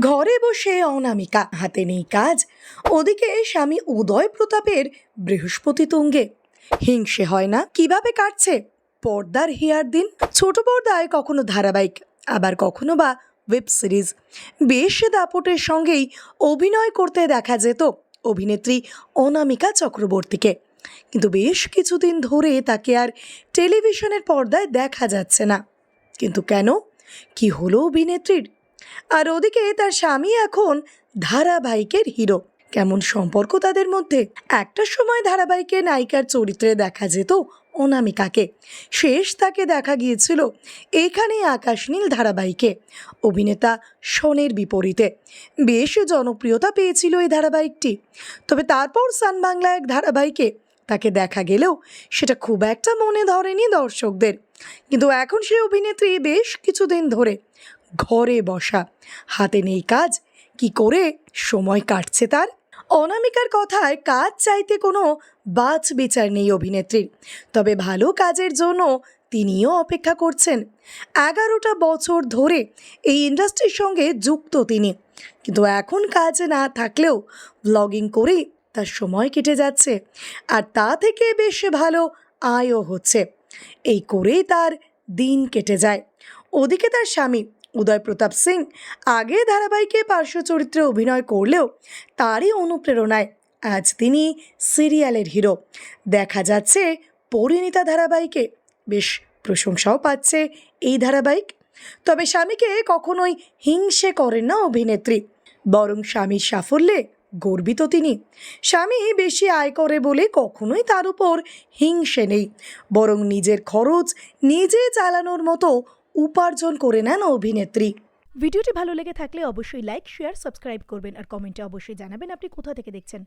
ঘরে বসে অনামিকা হাতে নেই কাজ। ওদিকে স্বামী উদয় প্রতাপের বৃহস্পতি তুঙ্গে। হিংসে হয় না, কীভাবে কাটছে? পর্দার হিয়ার দিন, ছোট পর্দায় কখনো ধারাবাহিক, আবার কখনো বা ওয়েব সিরিজ। বেশ দাপটের সঙ্গেই অভিনয় করতে দেখা যেত অভিনেত্রী অনামিকা চক্রবর্তীকে। কিন্তু বেশ কিছুদিন ধরে তাকে আর টেলিভিশনের পর্দায় দেখা যাচ্ছে না। কিন্তু কেন? কি হলো অভিনেত্রীর? আর ওদিকে তার স্বামী এখন ধারাবাহিকের হিরো। কেমন সম্পর্ক তাদের মধ্যে? একটা সময় ধারাবাহিকে নায়িকার চরিত্রে দেখা যেত অনামিকাকে। শেষ তাকে দেখা গিয়েছিল এখানে আকাশ নীল ধারাবাহিকে। অভিনেতা শনের বিপরীতে। বেশ জনপ্রিয়তা পেয়েছিল এই ধারাবাহিকটি। তবে তারপর সান বাংলা এক ধারাবাহিকে তাকে দেখা গেলেও সেটা খুব একটা মনে ধরেনি দর্শকদের। কিন্তু এখন সে অভিনেত্রী বেশ কিছুদিন ধরে ঘরে বসা। হাতে নেই কাজ, কি করে সময় কাটছে তার? অনামিকার কথায় কাজ চাইতে কোনো বাছ বিচার নেই অভিনেত্রীর। তবে ভালো কাজের জন্য তিনিও অপেক্ষা করছেন। এগারোটা বছর ধরে এই ইন্ডাস্ট্রির সঙ্গে যুক্ত তিনি। কিন্তু এখন কাজ না থাকলেও ব্লগিং করেই তার সময় কেটে যাচ্ছে। আর তা থেকে বেশ ভালো আয়ও হচ্ছে। এই করেই তার দিন কেটে যায়। ওদিকে তার স্বামী উদয় প্রতাপ সিং আগে ধারাবাহিকে পার্শ্ব চরিত্রে অভিনয় করলেও তারই অনুপ্রেরণায় আজ তিনি সিরিয়ালের হিরো। দেখা যাচ্ছে পরিণীতা ধারাবাহিকে বেশ প্রশংসাও পাচ্ছে এই ধারাবাহিক। তবে স্বামীকে কখনোই হিংসে করেন না অভিনেত্রী, বরং স্বামীর সাফল্যে গর্বিত তিনি। স্বামী বেশি আয় করে বলে কখনোই তার উপর হিংসে নেই, বরং নিজের খরচ নিজে চালানোর মতো উপার্জন করে নেন অভিনেত্রী। ভিডিওটি ভালো লেগে থাকলে অবশ্যই লাইক, শেয়ার, সাবস্ক্রাইব করবেন আর কমেন্টে অবশ্যই জানাবেন আপনি কোথা থেকে দেখছেন।